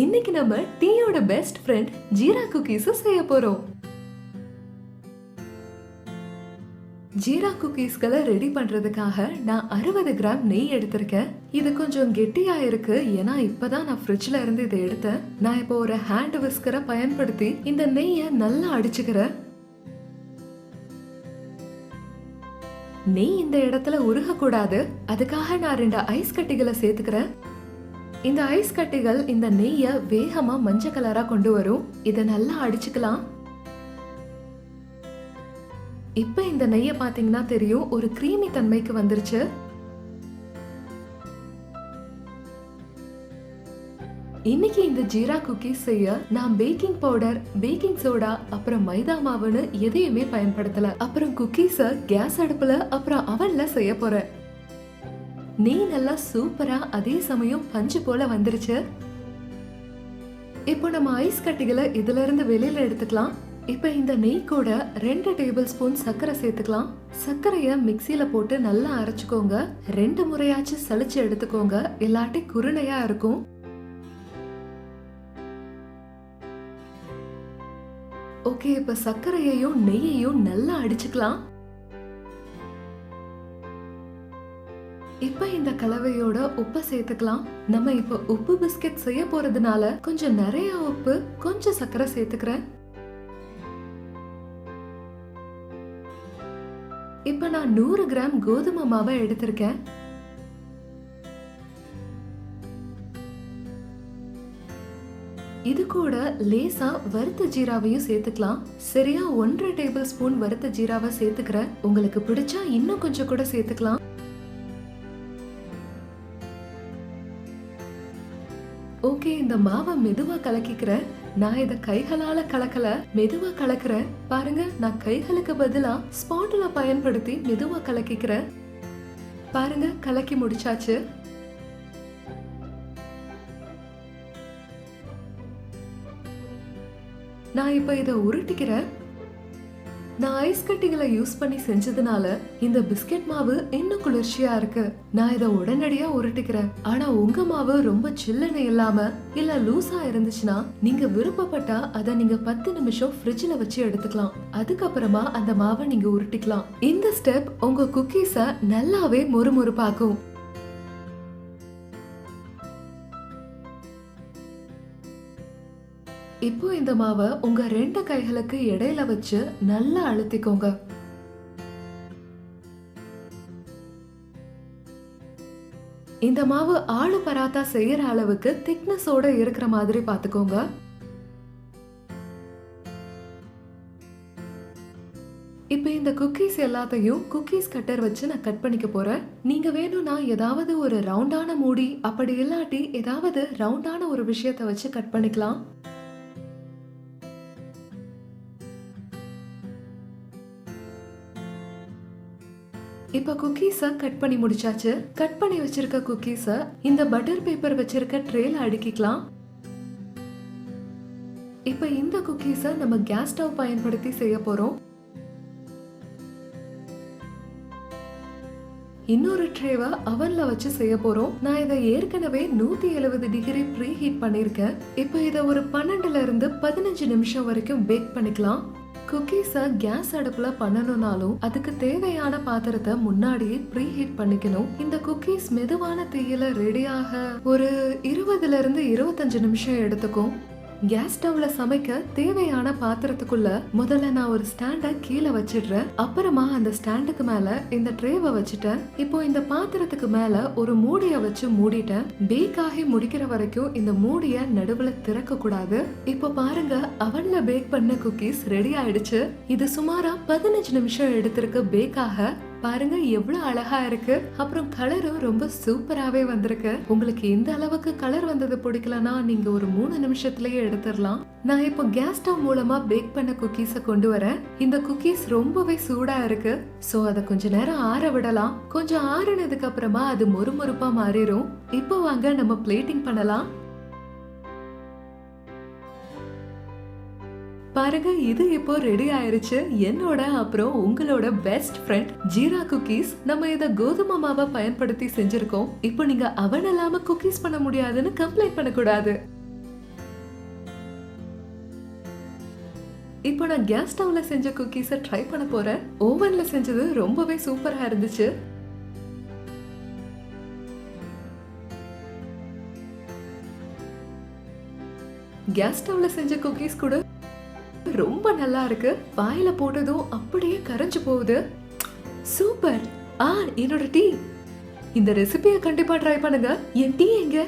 இன்னைக்கு நம்ம டீயோட பெஸ்ட் ஃப்ரெண்ட் ஜீரா குக்கீஸ் செய்ய போறோம். ஜீரா குக்கீஸ்களை ரெடி பண்றதுக்காக நான் அறுபது கிராம் நெய் எடுத்திருக்கேன். இது கொஞ்சம் கெட்டியா இருக்கு. ஏன்னா இப்பதான் நான் ஃப்ரிட்ஜ்ல இருந்து இதை எடுத்தேன். நான் இப்போ ஒரு ஹேண்ட் விஸ்கரை பயன்படுத்தி இந்த நெய்யை நல்லா அடிச்சுக்கிறேன். நெய் இந்த இடத்துல உருகக்கூடாது. அதுக்காக நான் ரெண்டு ஐஸ் கட்டிகளை சேர்த்துக்கிறேன். இந்த ஐஸ் கட்டிகள் இந்த நெய்யை வேகமா மஞ்சள் கலரா கொண்டு வரும். இதை நல்லா அடிச்சுக்கலாம். இப்ப இந்த நெய்ய பாத்தீங்கன்னா தெரியும் ஒரு கிரீமி தன்மைக்கு வந்துருச்சு. இன்னைக்கு இந்த ஜீரா குக்கீஸ் செய்ய நான் பேக்கிங் பவுடர் பேக்கிங் சோடா அப்புறம் மைதா மாவுன்னு எதையுமே பயன்படுத்தல. அப்புறம் குக்கீஸ கேஸ் அடுப்புல அப்புறம் அவன்ல செய்ய போறேன். நெய் நல்லா சூப்பரா அதே சமயம் பஞ்சு போல வந்துருச்சு. இப்போ நம்ம ஐஸ் கட்டிகளை இதுல இருந்து வெளியில எடுத்துக்கலாம். இப்போ இந்த நெய் கூட ரெண்டு டேபிள் ஸ்பூன் சர்க்கரை சேர்த்துக்கலாம். சர்க்கரைய மிக்சியில போட்டு நல்லா அரைச்சுக்கோங்க. ரெண்டு முறையாச்சும் சளிச்சு எடுத்துக்கோங்க. இல்லாட்டி குருணையா இருக்கும். ஓகே இப்ப சர்க்கரையையும் நெய்யையும் நல்லா அடிச்சுக்கலாம். இப்போ இந்த கலவையோட உப்பை சேர்த்துக்கலாம். நம்ம இப்போ உப்பு பிஸ்கெட் செய்ய போறதுனால கொஞ்சம் நிறைய உப்பு கொஞ்சம் சர்க்கரை சேர்த்துக்கிறேன். இப்ப நான் நூறு கிராம் கோதுமை மாவை எடுத்திருக்கேன். இது கூட லேசா வறுத்த ஜீராவையும் சேர்த்துக்கலாம். சரியா ஒன்றரை டேபிள் ஸ்பூன் வறுத்த ஜீராவை சேர்த்துக்கிறேன். உங்களுக்கு பிடிச்சா இன்னும் கொஞ்சம் கூட சேர்த்துக்கலாம். ஓகே இந்த மாவை மெதுவா கலக்கிக்கிறேன் நான் இதை கைகளால கலக்கல மெதுவா கலக்கிறேன் பாருங்க நான் கைகளுக்கு பதிலா ஸ்பாட்டுல பயன்படுத்தி மெதுவா கலக்கிக்கிறேன் பாருங்க கலக்கி முடிச்சாச்சு. நான் இப்ப இதை உருட்டிக்கிறேன். நான் ஐஸ் கட்டிகளை யூஸ் பண்ணி செஞ்சதுனால இந்த பிஸ்கெட் மாவு இன்னும் குளிர்ச்சியா இருக்கு. நான் இதை உடனடியா உருட்டிக்கிறேன். ஆனா உங்க மாவு ரொம்ப சில்லுன்னு இல்லாம இல்ல லூஸா இருந்துச்சுன்னா நீங்க விருப்பப்பட்டா அதை நீங்க பத்து நிமிஷம் ஃப்ரிட்ஜ்ல வச்சு எடுத்துக்கலாம். அதுக்கப்புறமா அந்த மாவை நீங்க உருட்டிக்கலாம். இந்த ஸ்டெப் உங்க குக்கீஸ நல்லாவே மொறுமொறுப்பாக்கும். இப்போ இந்த மாவை உங்க ரெண்டு கைகளுக்கு இடையில வச்சு நல்லா அழுத்திக்கோங்க. இந்த மாவு ஆளு பராத்தா செய்யற அளவுக்கு திக்னஸோட இருக்கிற மாதிரி பாத்துக்கோங்க இப்போ இந்த குக்கீஸ் எல்லாத்தையும் குக்கீஸ் கட்டர் வச்சு நான் கட் பண்ணிக்க போறேன். நீங்க வேணும்னா ஏதாவது ஒரு ரவுண்டான மூடி அப்படி இல்லாட்டி ஏதாவது ரவுண்டான ஒரு விஷயத்தை வச்சு கட் பண்ணிக்கலாம். இப்போ குக்கீஸை கட் பண்ணி முடிச்சாச்சு. கட் பண்ணி வச்சிருக்க குக்கீஸை இந்த பட்டர் பேப்பர் வச்சிருக்க ட்ரேல அடுக்கிக்கலாம். இப்போ இந்த குக்கீஸை நம்ம கேஸ் ஸ்டவ் பயன்படுத்தி செய்ய போகிறோம் இன்னொரு ட்ரேவை அவன்ல வச்சு செய்ய போறோம். நான் இதை ஏற்கனவே நூத்தி எழுபது டிகிரி ப்ரீ ஹீட் பண்ணிருக்கேன். இப்போ இதை ஒரு பன்னெண்டுல இருந்து பதினஞ்சு நிமிஷம் வரைக்கும் பேக் பண்ணிக்கலாம். குக்கீஸை கேஸ் அடுப்புல பண்ணணும்னாலும் அதுக்கு தேவையான பாத்திரத்தை முன்னாடியே ப்ரீ ஹீட் பண்ணிக்கணும். இந்த குக்கீஸ் மெதுவான தீயில ரெடியாக ஒரு இருபதுல இருந்து இருபத்தஞ்சு நிமிஷம் எடுத்துக்கும். கேஸ் ஸ்டவ்ல சமைக்க தேவையான பாத்திரத்துக்குள்ள முதல்ல நான் ஒரு ஸ்டாண்ட கீழே வச்சிடுறேன். அப்புறமா அந்த ஸ்டாண்டுக்கு மேல இந்த ட்ரேவை வச்சுட்டேன். இப்போ இந்த பாத்திரத்துக்கு மேல ஒரு மூடிய வச்சு மூடிட்டேன். பேக் ஆகி முடிக்கிற வரைக்கும் இந்த மூடிய நடுவுல திறக்க கூடாது. இப்போ பாருங்க அவன்ல பேக் பண்ண குக்கீஸ் ரெடி ஆயிடுச்சு. இது சுமாரா பதினஞ்சு நிமிஷம் எடுத்திருக்கு பேக் ஆக. பாருங்க எவ்வளவு அழகா இருக்கு. அப்புறம் கலரும் ரொம்ப சூப்பராவே வந்திருக்கு. உங்களுக்கு எந்த அளவுக்கு கலர் வந்தது பிடிக்கலனா நீங்க ஒரு மூணு நிமிஷத்துலயே எடுத்துடலாம் நான் இப்போ கேஸ் ஸ்டவ் மூலமா பேக் பண்ண குக்கீஸை கொண்டு வரேன். இந்த குக்கீஸ் ரொம்பவே சூடா இருக்கு. ஸோ அதை கொஞ்ச நேரம் ஆற விடலாம். கொஞ்சம் ஆறினதுக்கு அப்புறமா அது மொறுமொறுப்பா மாறிடும் இப்போ வாங்க நம்ம பிளேட்டிங் பண்ணலாம். பாருங்க இது இப்போ ரெடி ஆயிருச்சு. என்னோட அப்புறம் உங்களோட பெஸ்ட் ஃப்ரெண்ட் ஜீரா குக்கீஸ் நம்ம இதை கோதுமை மாவை பயன்படுத்தி செஞ்சிருக்கோம். இப்போ நீங்க அவன் இல்லாம குக்கீஸ் பண்ண முடியாதுன்னு கம்ப்ளைண்ட் பண்ணக்கூடாது. இப்போ நான் கேஸ் ஸ்டவ்ல செஞ்ச குக்கீஸை ட்ரை பண்ண போறேன். ஓவன்ல செஞ்சது ரொம்பவே சூப்பரா இருந்துச்சு. கேஸ் ஸ்டவ்ல செஞ்ச குக்கீஸ் கூட ரொம்ப நல்லா இருக்கு. வாயில போட்டதும் அப்படியே கரைஞ்சு போகுது. சூப்பர். ஆ என்னோட டீ. இந்த ரெசிபியை கண்டிப்பா ட்ரை பண்ணுங்க. என் டீ எங்க?